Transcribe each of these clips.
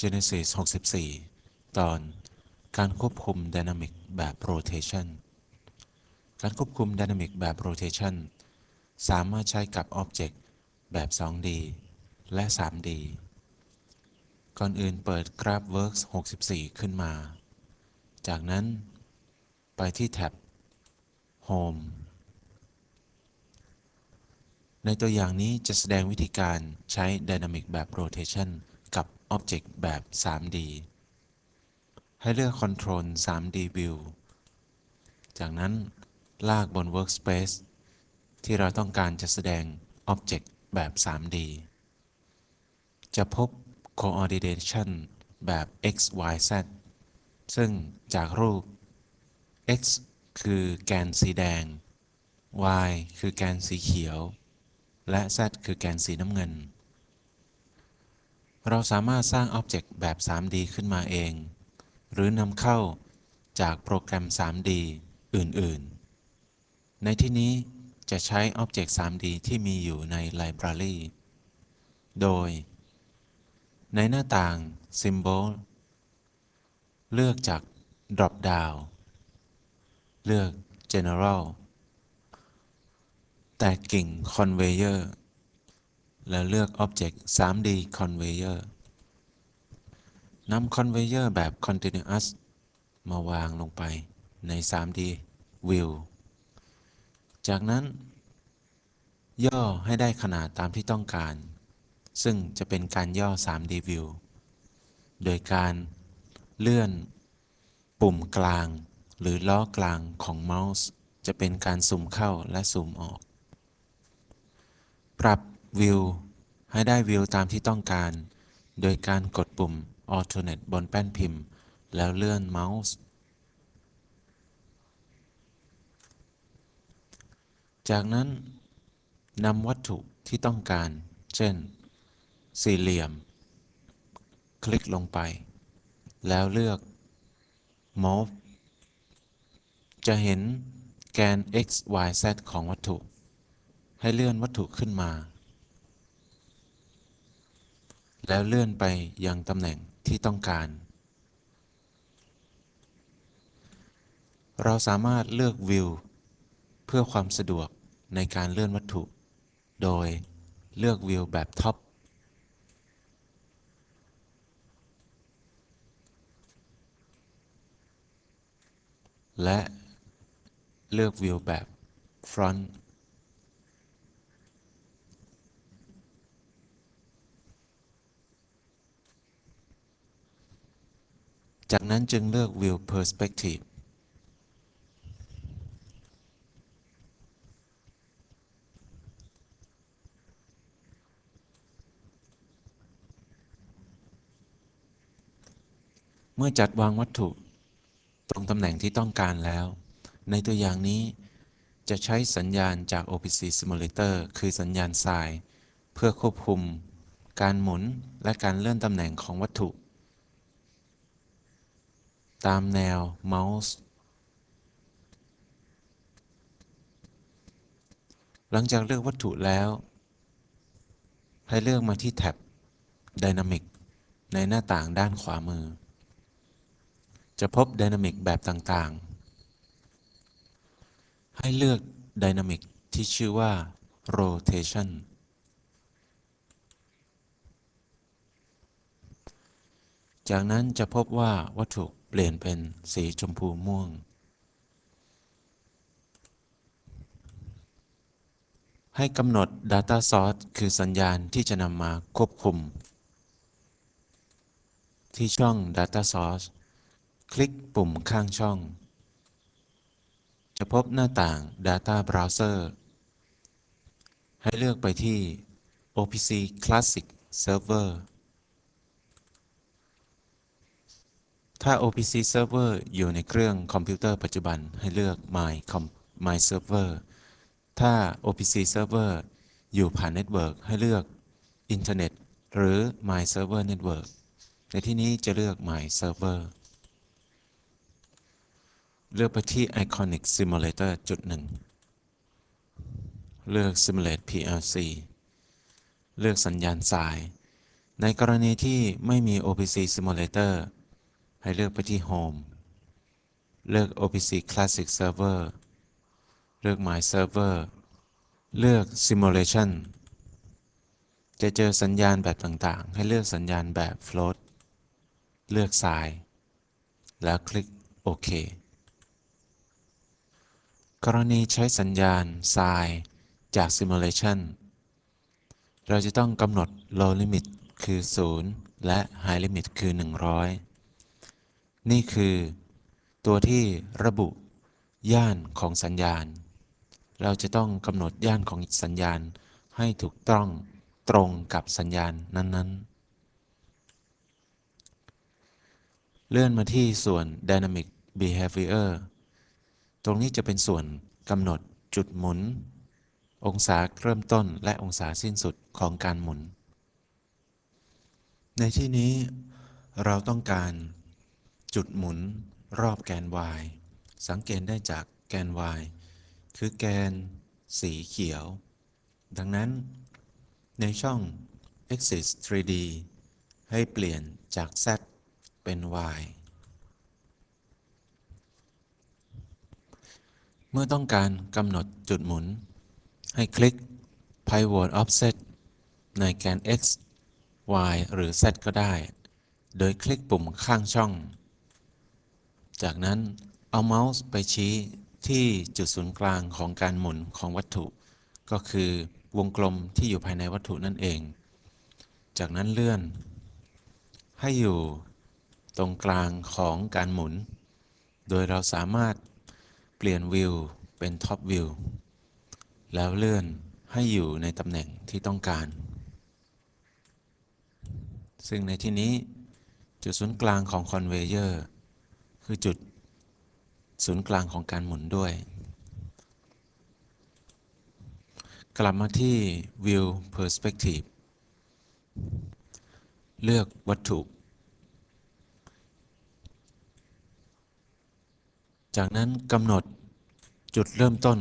Genesis 64 ตอนการควบคุม Dynamic แบบ Rotation การควบคุม Dynamic แบบ Rotation สามารถใช้กับ Object แบบ 2D และ 3D ก่อนอื่นเปิด GraphWorks 64 ขึ้นมา จากนั้น ไปที่แท็บ Home ในตัวอย่างนี้จะแสดงวิธีการใช้ Dynamic แบบ Rotation กับ Object แบบ 3D ให้เลือก Control 3D View จากนั้นลากบน Workspace ที่เราต้องการจะแสดง Object แบบ 3D จะพบ Coordination แบบ x y z ซึ่งจากรูป x คือแกนสีแดง y คือแกนสีเขียว และ z คือแกนสีน้ำเงิน เราสามารถสร้างอ็อบเจกต์แบบ 3D ขึ้นมาเอง หรือนำเข้าจากโปรแกรม 3D อื่น ๆ ในที่นี้จะใช้อ็อบเจกต์ 3D ที่มีอยู่ในไลบรารีโดย ในหน้าต่าง Symbol เลือกจาก Drop Down เลือก General แตกกิ่ง Conveyor แล้วเลือก Object 3D Conveyor นำ Conveyor แบบ Continuous มาวางลงไปใน 3D View จากนั้น ย่อให้ได้ขนาดตามที่ต้องการ ซึ่งจะเป็นการย่อ 3D View โดยการเลื่อนปุ่มกลาง หรือล้อกลางของเมาส์ จะเป็นการซูมเข้าและซูมออก ปรับ วิวให้ได้วิวตามที่ต้องการ โดยการกดปุ่ม Alternate บนแป้นพิมพ์ แล้วเลื่อนเมาส์ จากนั้นนำวัตถุที่ต้องการ เช่น สี่เหลี่ยม คลิกลงไป แล้วเลือก Move จะเห็นแกน x y z ของวัตถุ ให้เลื่อนวัตถุขึ้นมา แล้วเลื่อนไปยังตำแหน่งที่ต้องการ เราสามารถเลือกวิวเพื่อความสะดวกในการเลื่อนวัตถุ โดยเลือกวิวแบบท็อปและเลือกวิวแบบ Front จากนั้นจึงเลือก View Perspective เมื่อจัดวางวัตถุตรงตำแหน่งที่ต้องการแล้ว ในตัวอย่างนี้จะใช้สัญญาณจาก OPC Simulator คือสัญญาณทราย เพื่อควบคุม การหมุนและการเลื่อนตำแหน่งของวัตถุ ตามแนวเมาส์หลังจากเลือกวัตถุแล้ว ให้เลือกมาที่แท็บ Dynamic ในหน้าต่างด้านขวามือ จะพบ Dynamic แบบต่างๆ ให้เลือก Dynamic ที่ชื่อว่า Rotation จากนั้นจะพบว่าวัตถุ เปลี่ยนเป็นสีชมพูม่วง ให้กำหนด Data Source คือสัญญาณที่จะนำมาควบคุม ที่ช่อง Data Source คลิกปุ่มข้างช่อง จะพบหน้าต่าง Data Browser ให้เลือกไปที่ OPC Classic Server ถ้า OPC Server อยู่ในเครื่องคอมพิวเตอร์ปัจจุบันให้เลือก My Com My Server ถ้า OPC Server อยู่ผ่านเน็ตเวิร์กให้เลือก Internet หรือ My Server Network ในที่นี้จะเลือก My Server เลือกไปที่ Iconic Simulator จุดหนึ่ง เลือก Simulate PLC เลือกสัญญาณสาย ในกรณีที่ไม่มี OPC Simulator ให้เลือกไปที่ Home เลือก OPC Classic Server เลือก My Server เลือก Simulation จะเจอสัญญาณแบบต่างๆ ให้เลือกสัญญาณแบบ Float เลือก Sign แล้วคลิกโอเคกรณีใช้สัญญาณ Sign จาก Simulation เราจะต้องกำหนด low limit คือ 0 และ high limit คือ 100 นี่คือตัวที่ระบุย่านของสัญญาณ เราจะต้องกำหนดย่านของสัญญาณให้ถูกต้องตรงกับสัญญาณนั้นๆ เลื่อนมาที่ส่วน dynamic behavior ตรงนี้จะเป็นส่วนกำหนดจุดหมุน องศาเริ่มต้นและองศาสิ้นสุดของการหมุน ในที่นี้เราต้องการ จุดหมุนรอบแกน y สังเกตได้จากแกน y คือแกนสีเขียว ดังนั้นในช่อง axis 3D ให้เปลี่ยนจาก z เป็น y เมื่อต้องการกำหนดจุดหมุน ให้คลิก pivot offset ในแกน x y หรือ z ก็ได้ โดยคลิกปุ่มข้างช่อง จากนั้นเอาเมาส์ไปชี้ที่จุดศูนย์กลางของการหมุนของวัตถุ ก็คือวงกลมที่อยู่ภายในวัตถุนั่นเอง จากนั้นเลื่อน ให้อยู่ตรงกลางของการหมุน โดยเราสามารถเปลี่ยนวิวเป็นท็อปวิวแล้วเลื่อนให้อยู่ในตำแหน่งที่ต้องการ ซึ่งในที่นี้จุดศูนย์กลางของคอนเวเยอร์ คือจุดศูนย์กลางของการหมุนด้วย กลับมาที่ View Perspective เลือกวัตถุ จากนั้นกำหนดจุดเริ่มต้น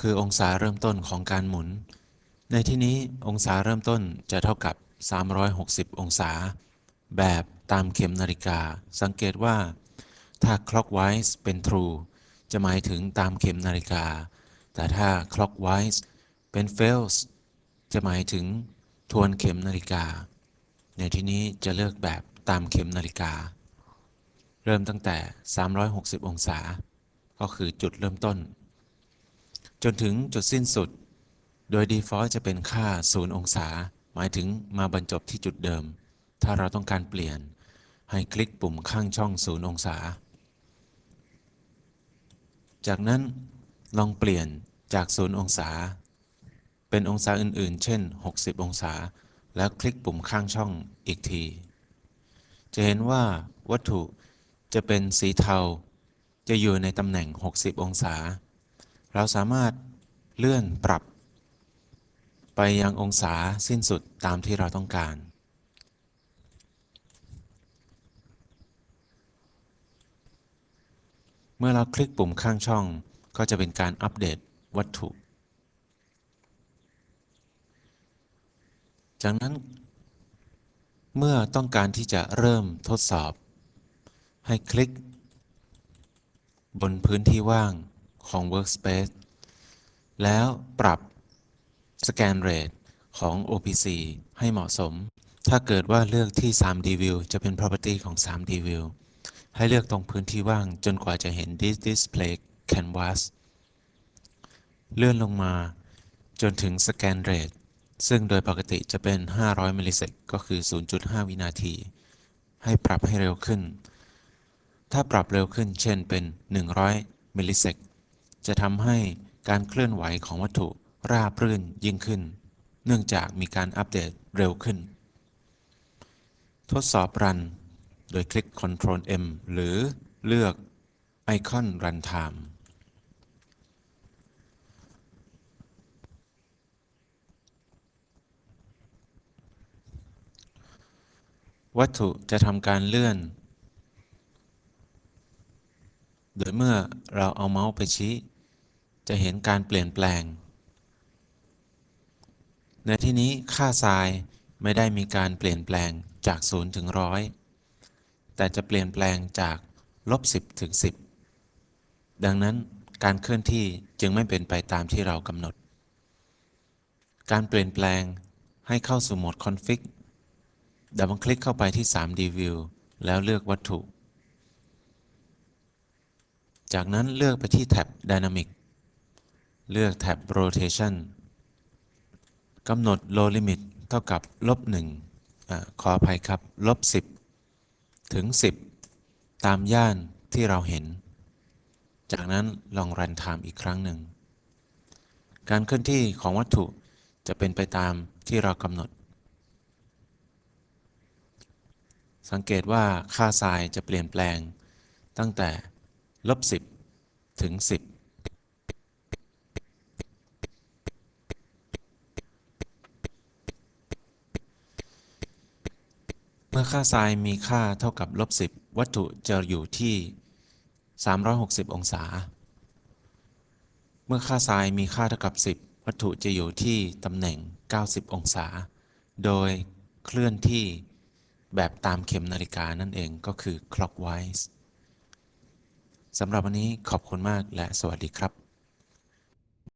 คือองศาเริ่มต้นของการหมุน ในที่นี้องศาเริ่มต้นจะเท่ากับ 360 องศา แบบตามเข็มนาฬิกา สังเกตว่า ถ้า clockwise เป็น true จะหมายถึงตามเข็มนาฬิกา แต่ถ้า clockwise เป็น fails จะหมายถึงทวนเข็มนาฬิกา ในที่นี้จะเลือกแบบตามเข็มนาฬิกา เริ่มตั้งแต่ 360 องศา ก็คือจุดเริ่มต้น จนถึงจุดสิ้นสุด โดย default จะเป็นค่า 0 องศา หมายถึงมาบรรจบที่จุดเดิม ถ้าเราต้องการเปลี่ยน ให้คลิกปุ่มข้างช่อง 0 องศา จากนั้นลองเปลี่ยนจาก0องศา เป็นองศาอื่นๆ เช่น 60 องศา แล้วคลิกปุ่มข้างช่องอีกที จะเห็นว่าวัตถุจะเป็นสีเทา จะอยู่ในตำแหน่ง 60 องศา เราสามารถเลื่อนปรับ ไปยังองศาสิ้นสุดตามที่เราต้องการ เมื่อเราคลิกปุ่มข้างช่อง ก็จะเป็นการอัปเดตวัตถุ จากนั้น เมื่อต้องการที่จะเริ่มทดสอบ ให้คลิก บนพื้นที่ว่างของ Workspace แล้วปรับ Scan Rate ของ OPC ให้เหมาะสม ถ้าเกิดว่าเลือกที่ 3D View จะเป็น Property ของ 3D View ให้เลือกตรงพื้นที่ว่างจนกว่าจะเห็น This Display Canvas เลื่อนลงมาจนถึง Scan Rate ซึ่งโดยปกติจะเป็น 500มิลลิเซกก็คือ 0.5 วินาที ให้ปรับให้เร็วขึ้น ถ้าปรับเร็วขึ้น เช่นเป็น 100มิลลิเซกจะทำให้การเคลื่อนไหวของวัตถุราบรื่นยิ่งขึ้น เนื่องจากมีการอัปเดตเร็วขึ้น ทดสอบรัน โดยคลิก Ctrl M หรือเลือกไอคอน Run Time วัตถุจะทำการเลื่อน โดยเมื่อเราเอาเมาส์ไปชี้ จะเห็นการเปลี่ยนแปลง ในที่นี้ค่าทรายไม่ได้มีการเปลี่ยนแปลงจาก 0 ถึงร้อย แต่จะเปลี่ยนแปลงจากลบ10ถึง 10 ดังนั้นการเคลื่อนที่จึงไม่เป็นไปตามที่เรากำหนด การเปลี่ยนแปลงให้เข้าสู่โหมด config ดับเบิลคลิกเข้าไปที่ 3D View แล้วเลือกวัตถุ จากนั้นเลือกไปที่แท็บ Dynamic เลือกแท็บ Rotation กำหนด Low Limit เท่ากับลบ1อ่าขออภัยครับลบ10 ถึง 10 ตามย่านที่เราเห็น จากนั้นลองรันไทม์อีกครั้งหนึ่ง การเคลื่อนที่ของวัตถุจะเป็นไปตามที่เรากำหนด สังเกตว่าค่าไซน์จะเปลี่ยนแปลงตั้งแต่ลบ10 ถึง 10 มื่อค่าไซน์มีค่าเท่ากับลบ10วัตถุจะอยู่ที่ 360 องศา เมื่อค่าไซน์มีค่าเท่ากับ 10 วัตถุจะอยู่ที่ตำแหน่ง 90 องศา โดยเคลื่อนที่แบบตามเข็มนาฬิกานั่นเองก็คือ clockwise สำหรับวันนี้ขอบคุณมากและสวัสดีครับ